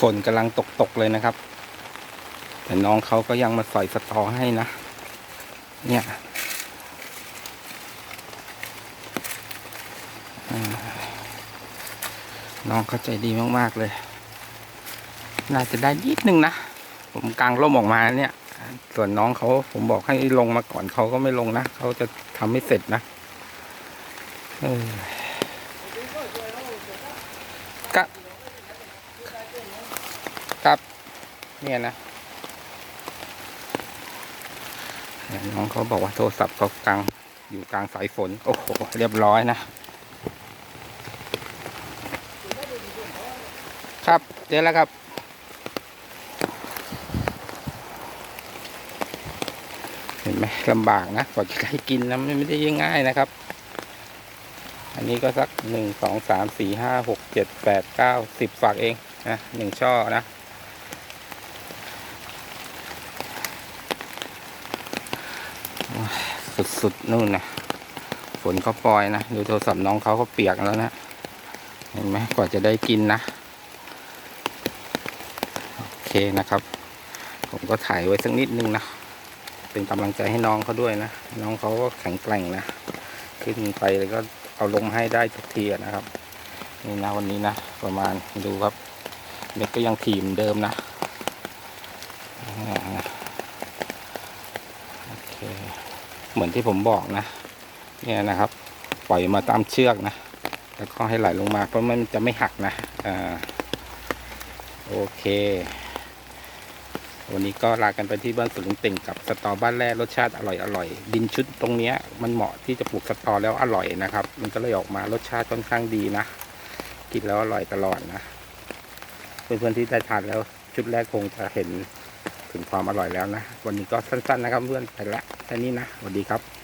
ฝนกำลังตกตกๆเลยนะครับ แต่น้องเขาก็ยังมาสอยสตอให้นะ เนี่ยน้องเขาใจดีมาก ๆ เลย น่าจะได้นิดนึงนะ ผมกางร่มออกมาเนี่ย ส่วนน้องเขาผมบอกให้ลงมาก่อนเขาก็ไม่ลงนะ เขาจะทำไม่เสร็จนะ เออครับครับ เนี่ยนะน้องเขาบอกว่าโทรศัพท์เขากลางอยู่กลางสายฝน โอ้โห เรียบร้อยนะ ครับเจอแล้วครับ เห็นไหมลำบากนะกว่าจะได้กินนะไม่ได้ง่ายๆนะครับ อันนี้ก็สักหนึ่งสองสามสี่ห้าหกเจ็ดแปดเก้าสิบฝักเองนะหนึ่งช่อนะ สุดๆนู่นนะฝนก็ปล่อยนะดูโทรศัพท์น้องเขาก็เปียกแล้วนะเห็นไหมกว่าจะได้กินนะโอเคนะครับ ผมก็ถ่ายไว้สักนิดนึงนะเป็นกำลังใจให้น้องเขาด้วยนะน้องเขาก็แข็งแกร่งนะขึ้นไปแล้วก็เอาลงให้ได้ทุกทีนะครับนี่นะวันนี้นะประมาณดูครับเม็ดก็ยังถีเหมอนเดิมนะโอเค เหมือนที่ผมบอกนะ เนี่ยนะครับ ปล่อยมาตามเชือกนะ แล้วก็ให้ไหลลงมาเพราะมันจะไม่หักนะอ่าโอเค วันนี้ก็ลากันไปที่บ้านสวนลุงเต่งกับสตอบ้านแร่รสชาติอร่อยอร่อยดินชุดตรงเนี้ยมันเหมาะที่จะปลูกสตอแล้วอร่อยนะครับ มันก็เลยออกมารสชาติค่อนข้างดีนะกินแล้วอร่อยตลอดนะเพื่อนๆที่ได้ทานแล้วชุดแรกคงจะเห็น ถึงความอร่อยแล้วนะ วันนี้ก็สั้นๆนะครับเพื่อนไปละแค่นี้นะสวัสดีครับ